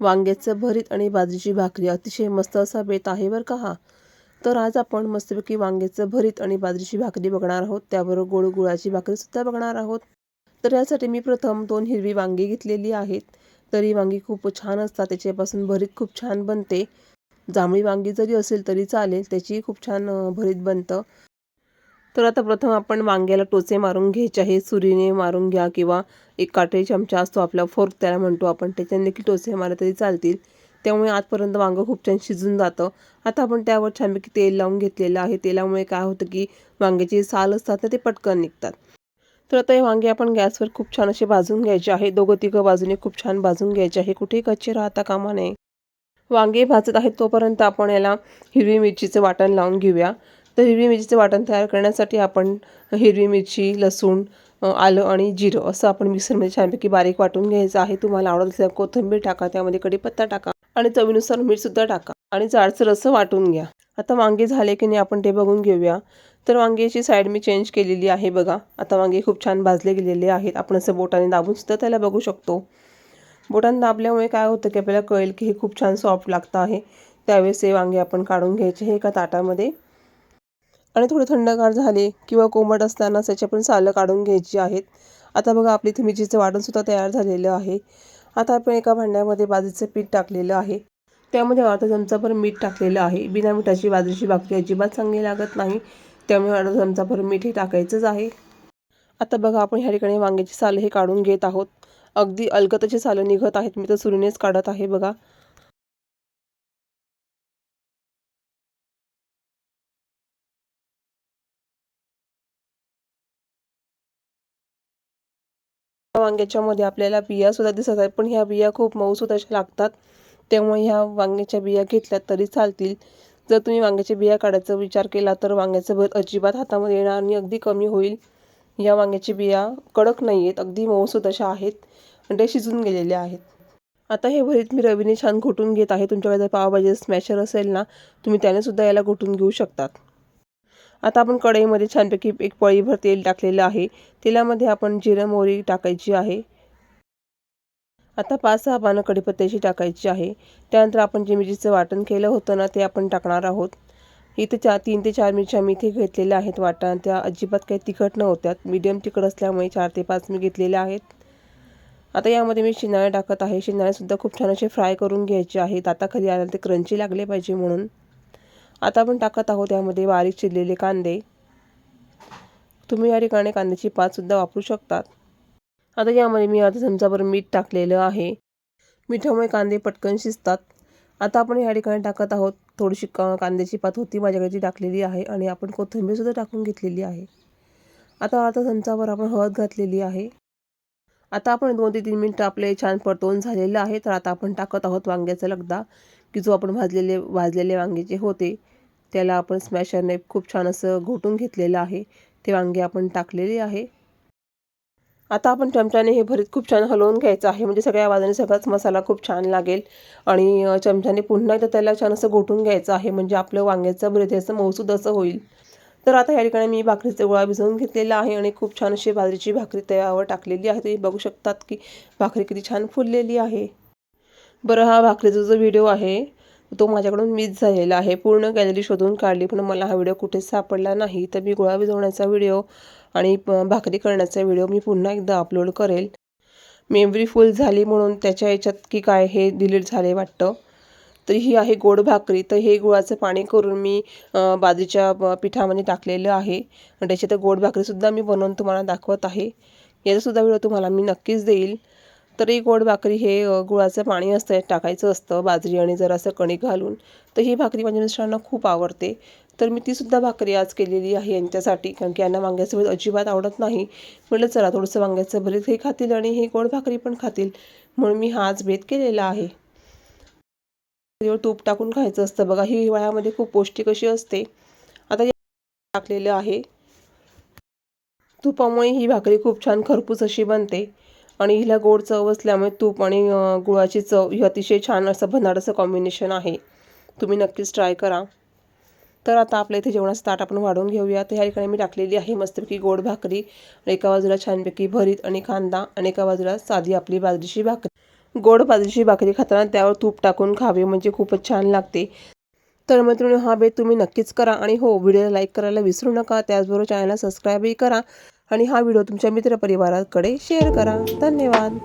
वांग्याचं भरीत आणि बाजरीची भाकरी अतिशय मस्त असा बेत आहे बरं का हा. तर आज आपण मस्तपैकी वांग्याचं भरीत आणि बाजरीची भाकरी बघणार आहोत. त्याबरोबर गोड गुळाची भाकरीसुद्धा बघणार आहोत. तर यासाठी मी प्रथम दोन हिरवी वांगी घेतलेली आहेत. तर ही वांगी खूप छान असतात. त्याच्यापासून भरीत खूप छान बनते. जांभळी वांगी जरी असेल तरी चालेल. त्याचीही खूप छान भरीत बनतं. तर आता प्रथम आपण वांग्याला टोचे मारून घ्यायचे आहे. सुरीने मारून घ्या किंवा एक काटे चमचा असतो आपला फोर्क त्याला म्हणतो आपण. त्याच्याने देखील टोचे मारले तरी चालतील. त्यामुळे आजपर्यंत वांगं खूप छान शिजून जातं. आता आपण त्यावर छानपैकी तेल लावून घेतलेलं आहे. तेलामुळे काय होतं की वांग्याची साल असतात ना ते पटकन निघतात. तर आता हे वांगे आपण गॅसवर खूप छान असे भाजून घ्यायचे आहे. दोघं तिघं बाजूने खूप छान भाजून घ्यायचे आहे. कुठेही कच्चे राहता कामा नये. वांगे भाजत आहेत तोपर्यंत आपण याला हिरवी मिरचीचं वाटण लावून घेऊया. तर हिरवी मिरचीचं वाटण तयार करण्यासाठी आपण हिरवी मिरची लसूण आलं आणि जिरं असं आपण मिक्सरमध्ये छानपैकी बारीक वाटून घ्यायचं आहे. तुम्हाला आवडत असेल कोथिंबीर टाका त्यामध्ये कढीपत्ता टाका आणि चवीनुसार मीठसुद्धा टाका आणि जाडसर असं वाटून घ्या. आता वांगे झाले की नाही आपण ते बघून घेऊया. तर वांग्याची साईड मी चेंज केलेली आहे बघा. आता वांगे खूप छान भाजले गेलेले आहेत. आपण असं बोटाने दाबून सुद्धा त्याला बघू शकतो. बोटाने दाबल्यामुळे काय होतं की आपल्याला कळेल की हे खूप छान सॉफ्ट लागतं आहे. त्यावेळेस हे वांगे आपण काढून घ्यायचे हे एका ताटामध्ये. आणि थोडे थंडगार झाले किंवा कोमट असताना त्याची आपण सालं काढून घ्यायची आहेत. आता बघा आपली इथे मिरचीचं वाटणसुद्धा तयार झालेलं आहे. आता आपण एका भांड्यामध्ये बाजरीचं पीठ टाकलेलं आहे. त्यामध्ये अर्धा चमचाभर मीठ टाकलेलं आहे. बिना मिठाची बाजरीची भाकरी अजिबात चांगली लागत नाही. त्यामुळे अर्धा चमचाभर मीठ हे टाकायचंच आहे. आता बघा आपण ह्या ठिकाणी वांग्याची सालं हे काढून घेत आहोत. अगदी अलगतची सालं निघत आहेत. मी तर सुरीनेच काढत आहे बघा. वांग्याच्या मध्ये आपल्याला बिया सुद्धा दिसत आहेत. पण ह्या बिया खूप मऊसूद अशा लागतात. त्यामुळे ह्या वांग्याच्या बिया घेतल्यात तरी चालतील. जर तुम्ही वांग्याच्या बिया काढायचा विचार केला तर वांग्याचं भर अजिबात हातामध्ये येणार आणि अगदी कमी होईल. या वांग्याची बिया कडक नाही आहेत अगदी मऊसूद अशा आहेत आणि ते शिजून गेलेल्या आहेत. आता हे भरीत मी रवीने छान घोटून घेत आहे. तुमच्याकडे जर पावभाजी स्मॅशर असेल ना तुम्ही त्याने सुद्धा याला घोटून घेऊ शकतात. आता आपण कढईमध्ये छानपैकी एक पळीभर तेल टाकलेलं आहे. तेलामध्ये आपण जिरं मोहरी टाकायची आहे. आता पाच सहा पानं कढीपत्त्याची टाकायची आहे. त्यानंतर आपण जे मिरचीचं वाटण केलं होतं ना ते आपण टाकणार आहोत. इथे चार तीन ते चार मिरच्या मी इथे घेतलेल्या आहेत वाटण. त्या अजिबात काही तिखट नव्हत्यात मीडियम तिखट असल्यामुळे चार ते पाच मी घेतलेल्या आहेत. आता यामध्ये मी शिंगाळे टाकत आहे. शिंगाळेसुद्धा खूप छान असे फ्राय करून घ्यायचे आहेत. दाताखाली आल्याला ते क्रंची लागले पाहिजे म्हणून. आता आपण टाकत आहोत यामध्ये बारीक चिरलेले कांदे. तुम्ही या ठिकाणी कांद्याची पातसुद्धा वापरू शकतात. आता यामध्ये मी अर्धा चमचाभर मीठ टाकलेलं आहे. मिठामुळे कांदे पटकन शिजतात. आता आपण या ठिकाणी टाकत आहोत थोडीशी का कांद्याची पात होती माझ्याकडे ती टाकलेली आहे आणि आपण कोथिंबीरसुद्धा टाकून घेतलेली आहे. आता अर्धा चमचाभर आपण हळद घातलेली आहे. आता आपण दोन ते तीन मिनटं आपले छान परतवून झालेलं आहे. तर आता आपण टाकत आहोत वांग्याचा लगदा. की जो आपण भाजलेले भाजलेले वांगे जे होते त्याला आपण स्मॅशरने खूप छान असं घोटून घेतलेलं आहे. ते वांगे आपण टाकलेले आहे. आता आपण चमच्याने हे भरीत खूप छान हलवून घ्यायचं आहे. म्हणजे सगळ्या बाजूने सगळाच मसाला खूप छान लागेल. आणि चमच्याने पुन्हा एकदा त्याला छान असं घोटून घ्यायचं आहे. म्हणजे आपलं वांग्याचं भरीत हे असं मऊसूद असं होईल. तर आता या ठिकाणी मी भाकरीचा गोळा भिजवून घेतलेला आहे आणि खूप छान अशी बाजरीची भाकरी तयावर टाकलेली आहे. तुम्ही बघू शकतात की भाकरी किती छान फुललेली आहे. बरं हा भाकरीचा जो व्हिडिओ आहे तो माझ्याकडून मिस झालेला आहे. पूर्ण गॅलरी शोधून काढली पण मला हा व्हिडिओ कुठेच सापडला नाही. तर मी गोळा भिजवण्याचा व्हिडिओ आणि प- भाकरी करण्याचा व्हिडिओ मी पुन्हा एकदा अपलोड करेल. मेमरी फुल झाली म्हणून त्याच्या याच्यात की काय हे डिलीट झाले वाटतं. तर ही आहे गोड भाकरी. तर हे गुळाचं पाणी करून मी बाजूच्या पिठामध्ये टाकलेलं आहे. आणि त्याची तर गोड भाकरीसुद्धा मी बनवून तुम्हाला दाखवत आहे. याचासुद्धा व्हिडिओ तुम्हाला मी नक्कीच देईल. तरी गोड भाकरी हे गुळाचं पाणी असतं यात टाकायचं असतं बाजरी आणि जरासं कणिक घालून. तर ही भाकरी माझ्या मिस्टरांना खूप आवडते. तर मी तीसुद्धा भाकरी आज केलेली आहे यांच्यासाठी कारण की यांना वांग्याचं भरीत अजिबात आवडत नाही. म्हटलं चला थोडंसं वांग्याचं भरीत हे खातील आणि हे गोड भाकरी पण खातील. म्हणून मी हा आज भेद केलेला आहे. तूप टाकून खायचं असतं. बघा ही हिवाळ्यामध्ये खूप पौष्टिक अशी असते. आता टाकलेलं आहे. तुपामुळे ही भाकरी खूप छान खरपूस अशी बनते. आणि हिला गोड चव असल्यामुळे तूप आणि गुळाची चव ही अतिशय छान असं भन्नाट असं कॉम्बिनेशन आहे. तुम्ही नक्कीच ट्राय करा. तर आता आपल्या इथे जेवणाचं ताट आपण वाढवून घेऊया. तर ह्या ठिकाणी मी टाकलेली आहे मस्तपैकी गोड भाकरी. आणि एका बाजूला छानपैकी भरीत आणि कांदा आणि एका बाजूला साधी आपली बाजरीची भाकरी. गोड बाजरीची भाकरी खाताना त्यावर तूप टाकून खावे म्हणजे खूपच छान लागते. तर मैत्रिणी हा बेत तुम्ही नक्कीच करा. आणि हो व्हिडिओला लाईक करायला विसरू नका. त्याचबरोबर चॅनलला सबस्क्राईबही करा. आणि हा व्हिडिओ तुमच्या मित्रपरिवाराकडे शेअर करा. धन्यवाद.